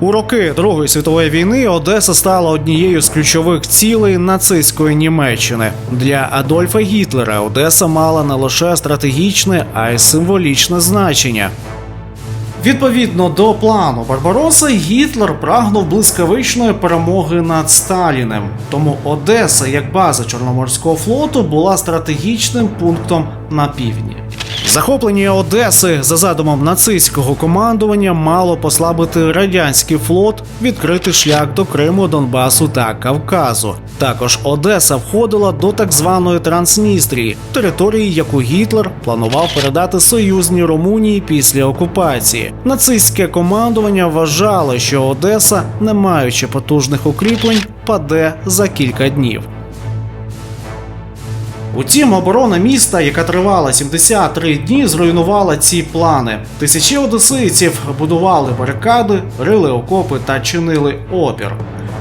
У роки Другої світової війни Одеса стала однією з ключових цілей нацистської Німеччини. Для Адольфа Гітлера Одеса мала не лише стратегічне, а й символічне значення. Відповідно до плану Барбароса, Гітлер прагнув блискавичної перемоги над Сталіним. Тому Одеса, як база Чорноморського флоту, була стратегічним пунктом на півдні. Захоплення Одеси за задумом нацистського командування мало послабити радянський флот, відкрити шлях до Криму, Донбасу та Кавказу. Також Одеса входила до так званої Трансністрії, території, яку Гітлер планував передати союзній Румунії після окупації. Нацистське командування вважало, що Одеса, не маючи потужних укріплень, паде за кілька днів. Утім, оборона міста, яка тривала 73 дні, зруйнувала ці плани. Тисячі одесийців будували барикади, рили окопи та чинили опір.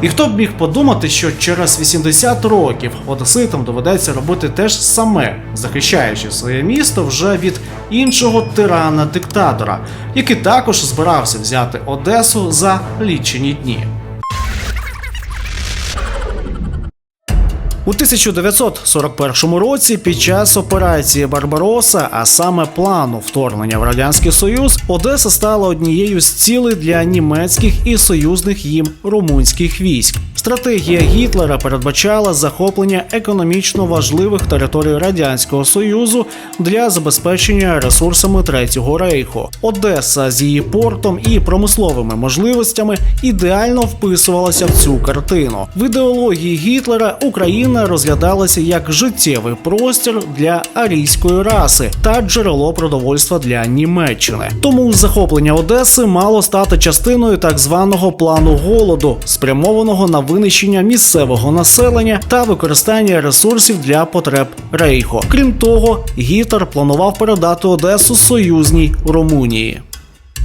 І хто б міг подумати, що через 80 років одеситам доведеться робити те ж саме, захищаючи своє місто вже від іншого тирана-диктатора, який також збирався взяти Одесу за лічені дні. У 1941 році під час операції Барбароса, а саме плану вторгнення в радянський союз, Одеса стала однією з цілей для німецьких і союзних їм румунських військ. Стратегія Гітлера передбачала захоплення економічно важливих територій радянського союзу для забезпечення ресурсами третього рейху. Одеса з її портом і промисловими можливостями ідеально вписувалася в цю картину. В ідеології Гітлера Україна розглядалася як життєвий простір для арійської раси та джерело продовольства для Німеччини. Тому захоплення Одеси мало стати частиною так званого плану голоду, спрямованого на винищення місцевого населення та використання ресурсів для потреб Рейху. Крім того, Гітлер планував передати Одесу союзній Румунії.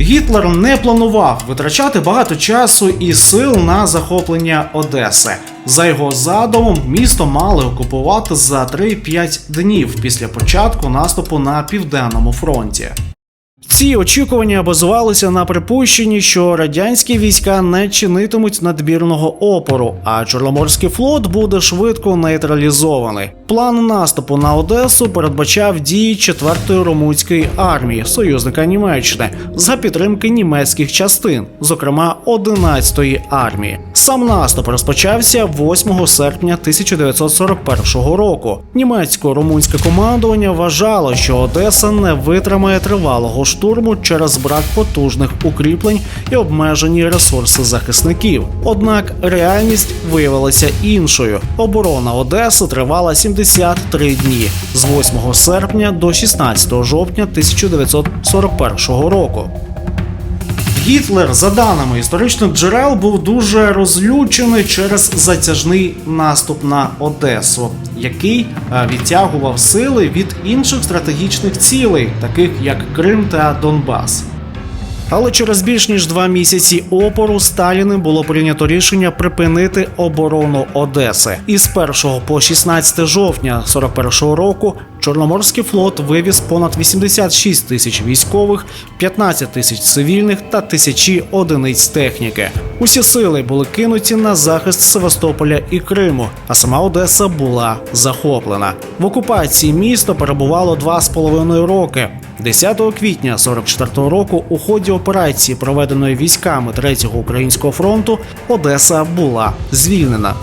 Гітлер не планував витрачати багато часу і сил на захоплення Одеси. За його задумом, місто мали окупувати за 3-5 днів після початку наступу на південному фронті. Ці очікування базувалися на припущенні, що радянські війська не чинитимуть надмірного опору, а Чорноморський флот буде швидко нейтралізований. План наступу на Одесу передбачав дії 4-ї румунської армії союзника Німеччини за підтримки німецьких частин, зокрема 11-ї армії. Сам наступ розпочався 8 серпня 1941 року. Німецько-румунське командування вважало, що Одеса не витримає тривалого штурму через брак потужних укріплень і обмежені ресурси захисників. Однак реальність виявилася іншою. Оборона Одеси тривала 73 дні з 8 серпня до 16 жовтня 1941 року. Гітлер, за даними історичних джерел, був дуже розлючений через затяжний наступ на Одесу, який е, відтягував сили від інших стратегічних цілей, таких як Крим та Донбас. Але через більш ніж два місяці опору Сталіним було прийнято рішення припинити оборону Одеси. І з 1 по 16 жовтня 41 року Чорноморський флот вивіз понад 86 тисяч військових, 15 тисяч цивільних та тисячі одиниць техніки. Усі сили були кинуті на захист Севастополя і Криму, а сама Одеса була захоплена. В окупації місто перебувало два з половиною роки. 10 квітня 44-го року у ході операції, проведеної військами 3-го українського фронту, Одеса була звільнена.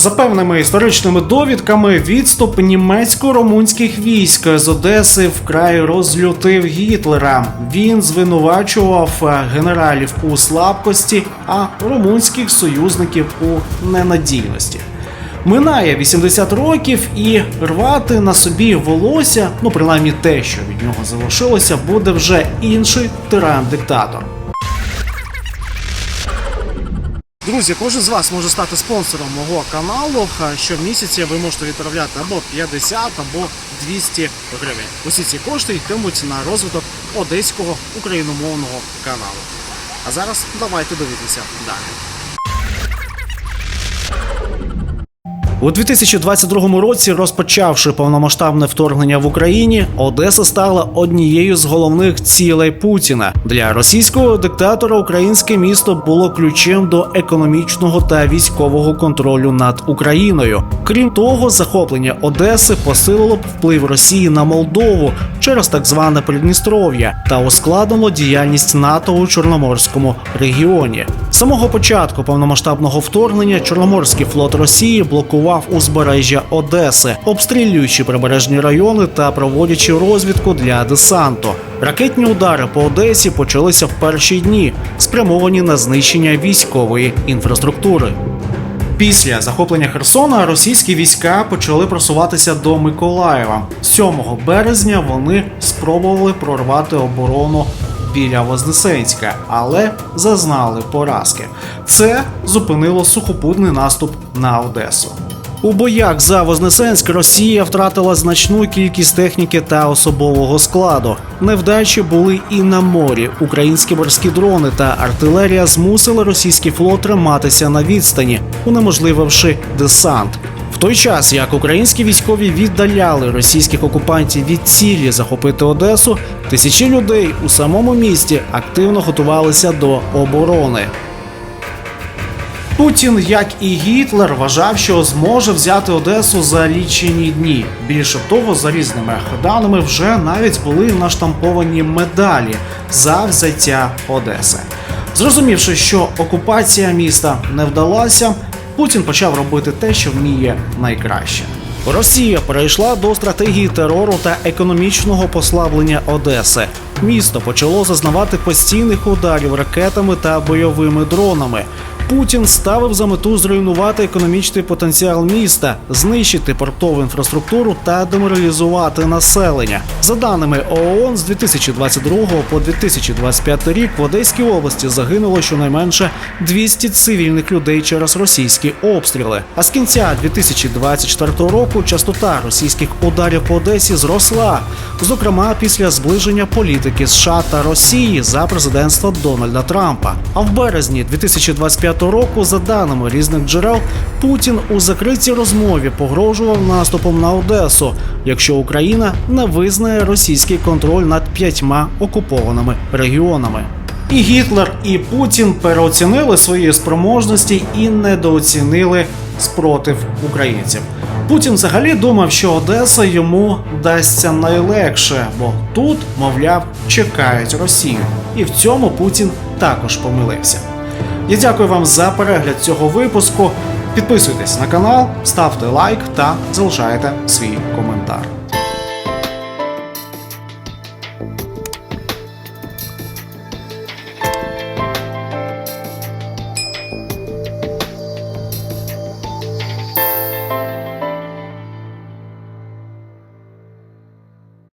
За певними історичними довідками, відступ німецько-румунських військ з Одеси вкрай розлютив Гітлера. Він звинувачував е, генералів у слабкості, а румунських союзників у ненадійності. Минає 80 років і рвати на собі волосся, ну принаймні те, що від нього залишилося, буде вже інший тиран-диктатор. Друзі, кожен з вас може стати спонсором мого каналу. Щомісяця ви можете відправляти або 50, або 200 гривень. Усі ці кошти йтимуть на розвиток одеського україномовного каналу. А зараз давайте дивитися далі. У 2022 році, розпочавши повномасштабне вторгнення в Україні, Одеса стала однією з головних цілей Путіна. Для російського диктатора українське місто було ключем до економічного та військового контролю над Україною. Крім того, захоплення Одеси посилило б вплив Росії на Молдову через так зване Придністров'я та ускладнило діяльність НАТО у Чорноморському регіоні. Самого початку повномасштабного вторгнення Чорноморський флот Росії блокував узбережжя Одеси, обстрілюючи прибережні райони та проводячи розвідку для десанту. Ракетні удари по Одесі почалися в перші дні, спрямовані на знищення військової інфраструктури. Після захоплення Херсона російські війська почали просуватися до Миколаєва. 7 березня вони спробували прорвати оборону біля Вознесенська, але зазнали поразки. Це зупинило сухопутний наступ на Одесу. У боях за Вознесенськ Росія втратила значну кількість техніки та особового складу. Невдачі були і на морі. Українські морські дрони та артилерія змусили російський флот триматися на відстані, унеможлививши десант. Той час, як українські військові віддаляли російських окупантів від цілі захопити Одесу, тисячі людей у самому місті активно готувалися до оборони. Путін, як і Гітлер, вважав, що зможе взяти Одесу за лічені дні. Більше того, за різними даними вже навіть були наштамповані медалі за взяття Одеси. Зрозумівши, що окупація міста не вдалася, Путін почав робити те, що вміє найкраще. Росія перейшла до стратегії терору та економічного послаблення Одеси. Місто почало зазнавати постійних ударів ракетами та бойовими дронами. Путін ставив за мету зруйнувати економічний потенціал міста, знищити портову інфраструктуру та деморалізувати населення. За даними ООН, з 2022 по 2025 рік в Одеській області загинуло щонайменше 200 цивільних людей через російські обстріли. А з кінця 2024 року частота російських ударів по Одесі зросла, зокрема після зближення політики США та Росії за президентства Дональда Трампа. А в березні 2025 року, за даними різних джерел, Путін у закритій розмові погрожував наступом на Одесу, якщо Україна не визнає російський контроль над п'ятьма окупованими регіонами. І Гітлер, і Путін переоцінили свої спроможності і недооцінили спротив українців. Путін взагалі думав, що Одеса йому дасться найлегше, бо тут, мовляв, чекають Росію. І в цьому Путін також помилився. Я дякую вам за перегляд цього випуску. Підписуйтесь на канал, ставте лайк та залишайте свій коментар.